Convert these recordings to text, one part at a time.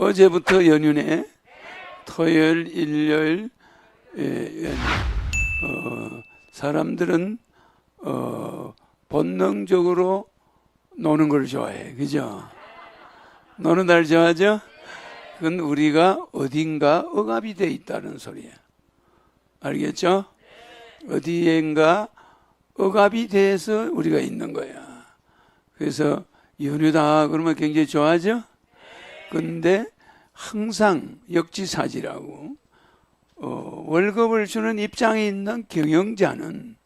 어제부터 연휴네. 토요일, 일요일, 예, 연휴. 어, 사람들은 어, 본능적으로 노는 걸 좋아해. 그죠? 노는 날 좋아하죠? 그건 우리가 어딘가 억압이 돼 있다는 소리야. 알겠죠? 어디엔가 억압이 돼서 우리가 있는 거야. 그래서 연휴다 그러면 굉장히 좋아하죠? 근데 항상 역지사지라고 어, 월급을 주는 입장에 있는 경영자는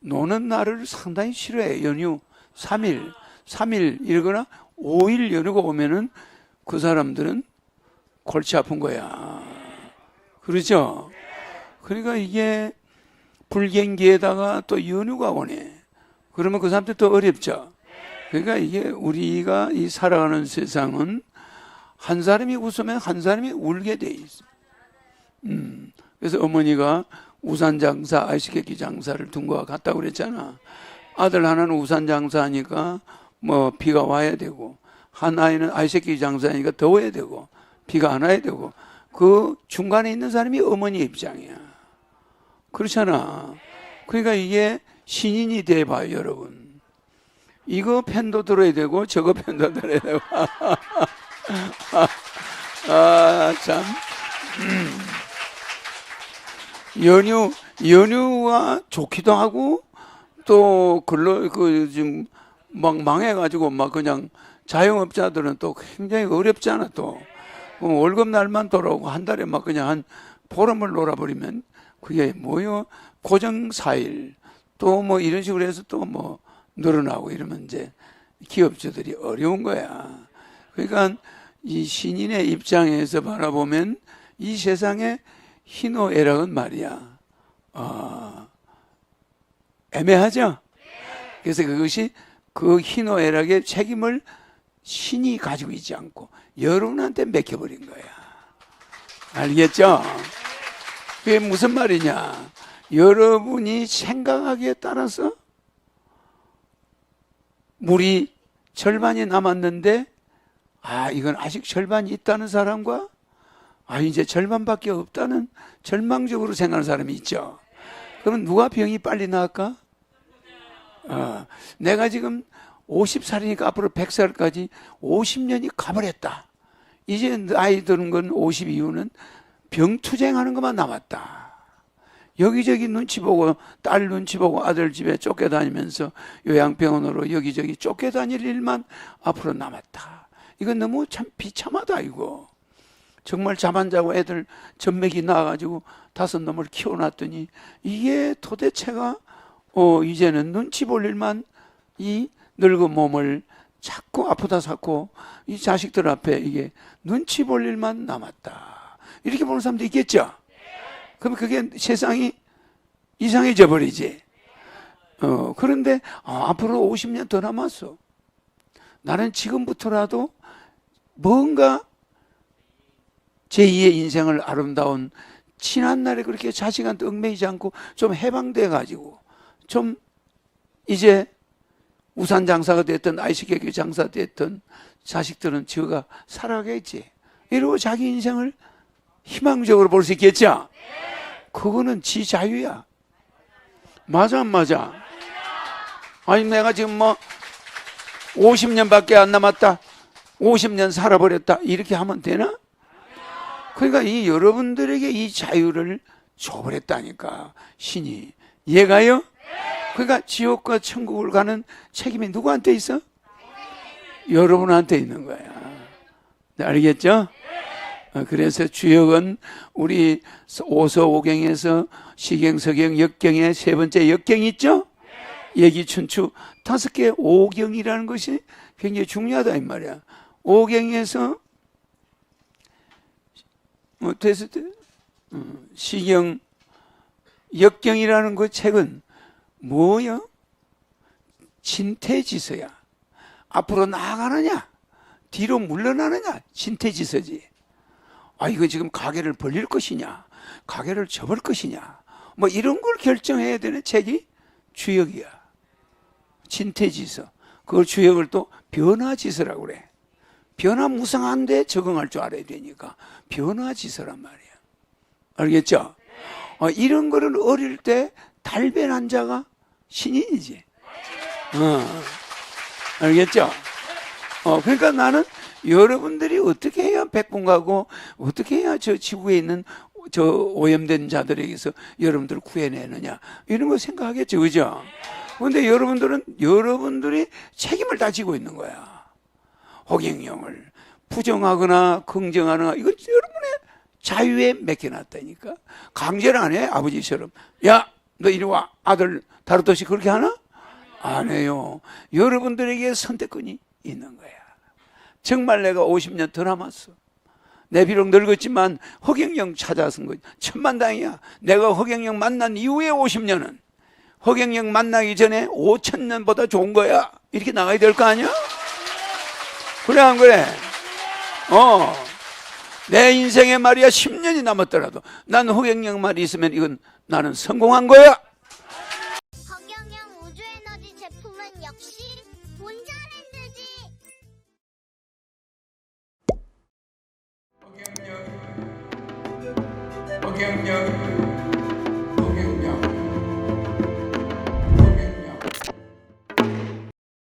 노는 날을 상당히 싫어해. 연휴 3일, 3일 이러거나 5일 연휴가 오면은 그 사람들은 골치 아픈 거야. 그렇죠? 그러니까 이게 불경기에다가 또 연휴가 오네. 그러면 그 사람들 또 어렵죠. 그러니까 이게 우리가 이 살아가는 세상은 한 사람이 웃으면 한 사람이 울게 돼 있어. 음. 그래서 어머니가 우산 장사, 아이스케키 장사를 둔 거와 같다고 그랬잖아. 아들 하나는 우산 장사하니까 뭐 비가 와야 되고, 한 아이는 아이스케키 장사하니까 더워야 되고, 비가 안 와야 되고, 그 중간에 있는 사람이 어머니 입장이야. 그렇잖아. 그러니까 이게 신인이 돼봐요, 여러분. 이거 펜도 들어야 되고, 저거 펜도 들어야 되고. 아, 참. 음. 연휴, 연휴가 좋기도 하고, 또, 근로, 그, 지금, 막 망해가지고, 막 그냥 자영업자들은 또 굉장히 어렵잖아, 또. 어, 월급 날만 돌아오고, 한 달에 막 그냥 한 보름을 놀아버리면, 그게 뭐요? 고정 4일, 또 뭐 이런 식으로 해서 또 뭐 늘어나고 이러면 이제 기업주들이 어려운 거야. 그러니까 이 신인의 입장에서 바라보면 이 세상에 희노애락은 말이야. 어, 애매하죠? 그래서 그것이 그 희노애락의 책임을 신이 가지고 있지 않고 여러분한테 맡겨버린 거야. 알겠죠? 그게 무슨 말이냐? 여러분이 생각하기에 따라서 물이 절반이 남았는데 아, 이건 아직 절반이 있다는 사람과 아, 이제 절반밖에 없다는 절망적으로 생각하는 사람이 있죠. 그러면 누가 병이 빨리 나을까? 어, 내가 지금 50살이니까 앞으로 100살까지 50년이 가버렸다. 이제 나이 드는 건 50 이후는 병투쟁하는 것만 남았다. 여기저기 눈치 보고 딸 눈치 보고 아들 집에 쫓겨다니면서 요양병원으로 여기저기 쫓겨다닐 일만 앞으로 남았다. 이건 너무 참 비참하다 이거. 정말 잠 안 자고 애들 전맥이 나가지고 다섯 놈을 키워놨더니 이게 도대체가 어 이제는 눈치 볼 일만 이 늙은 몸을 자꾸 아프다 사고 이 자식들 앞에 이게 눈치 볼 일만 남았다. 이렇게 보는 사람도 있겠죠. 그럼 그게 세상이 이상해져 버리지. 어, 그런데 아, 앞으로 50년 더 남았어. 나는 지금부터라도 뭔가 제2의 인생을 아름다운 지난 날에 그렇게 자식한테 얽매이지 않고 좀 해방돼 가지고 좀 이제 우산 장사가 됐든 아이스케이크 장사 됐든 자식들은 저가 살아가겠지. 이러고 자기 인생을 희망적으로 볼 수 있겠죠? 그거는 지 자유야. 맞아, 안 맞아? 아니, 내가 지금 뭐 50년밖에 안 남았다. 50년 살아버렸다. 이렇게 하면 되나? 그러니까 이 여러분들에게 이 자유를 줘버렸다니까. 신이. 얘가요? 그러니까 지옥과 천국을 가는 책임이 누구한테 있어? 여러분한테 있는 거야. 네, 알겠죠? 어, 그래서 주역은 우리 오서오경에서 시경서경 역경의 세 번째 역경이 있죠? 얘기 춘추 다섯 개 오경이라는 것이 굉장히 중요하다 이 말이야. 오경에서 뭐 됐을 때 어, 시경 역경이라는 그 책은 뭐요? 진퇴지서야. 앞으로 나아가느냐? 뒤로 물러나느냐? 진퇴지서지. 아, 이거 지금 가게를 벌릴 것이냐? 가게를 접을 것이냐? 뭐 이런 걸 결정해야 되는 책이 주역이야. 진퇴지서. 그걸 주역을 또 변화지서라고 그래. 변화무쌍한데 적응할 줄 알아야 되니까 변화지서란 말이에요. 알겠죠? 어, 이런 거를 어릴 때 달변한 자가 신인이지. 어, 알겠죠? 어, 그러니까 나는 여러분들이 어떻게 해야 백분 가고 어떻게 해야 저 지구에 있는 저 오염된 자들에게서 여러분들을 구해내느냐 이런 거 생각하겠죠, 그죠? 근데 여러분들은 여러분들이 책임을 다 지고 있는 거야. 호갱령을 부정하거나 긍정하거나 이거 여러분의 자유에 맡겨놨다니까. 강제를 안 해 아버지처럼. 야 너 이리 와. 아들 다루듯이 그렇게 하나? 안 해요. 여러분들에게 선택권이 있는 거야. 정말 내가 50년 더 남았어. 내 비록 늙었지만 허경영 찾아선 거지 천만다행이야. 내가 허경영 만난 이후에 50년은. 허경영 만나기 전에 5천 년보다 좋은 거야. 이렇게 나가야 될 거 아니야 그래 안 그래 어. 내 인생에 말이야 10년이 남았더라도 난 호갱령 말이 있으면 이건 나는 성공한 거야. 허경영 우주에너지 제품은 역시 본자랜드지. 허경영